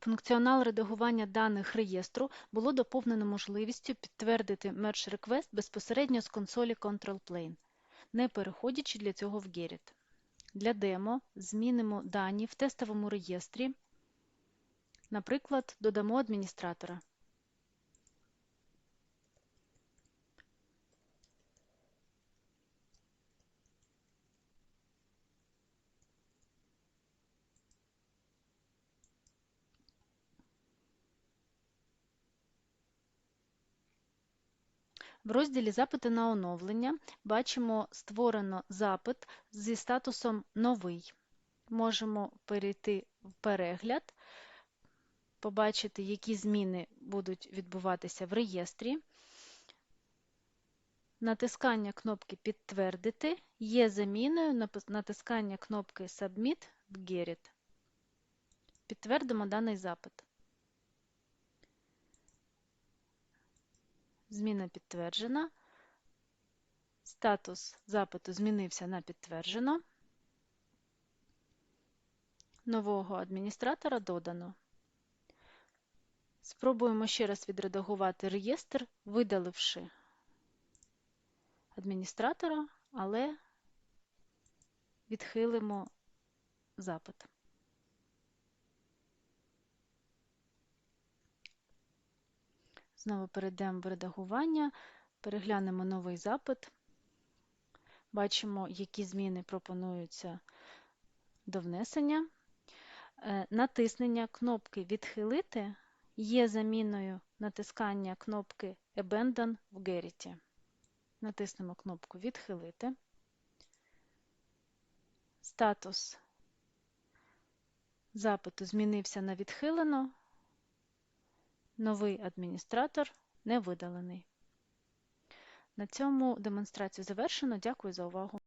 Функціонал редагування даних реєстру було доповнено можливістю підтвердити Merge Request безпосередньо з консолі Control Plane, не переходячи для цього в Gerrit. Для демо змінимо дані в тестовому реєстрі, наприклад, додамо адміністратора. В розділі Запити на оновлення бачимо створено запит зі статусом Новий. Можемо перейти в перегляд, побачити, які зміни будуть відбуватися в реєстрі. Натискання кнопки Підтвердити є заміною на натискання кнопки Submit в Gerrit. Підтвердимо даний запит. Зміна підтверджена. Статус запиту змінився на підтверджено. Нового адміністратора додано. Спробуємо ще раз відредагувати реєстр, видаливши адміністратора, але відхилимо запит. Знову перейдемо в редагування, переглянемо новий запит. Бачимо, які зміни пропонуються до внесення. Е, натиснення кнопки Відхилити є заміною натискання кнопки Abandon в Gerrit. Натиснемо кнопку Відхилити. Статус запиту змінився на відхилено. Новий адміністратор не видалений. На цьому демонстрацію завершено. Дякую за увагу.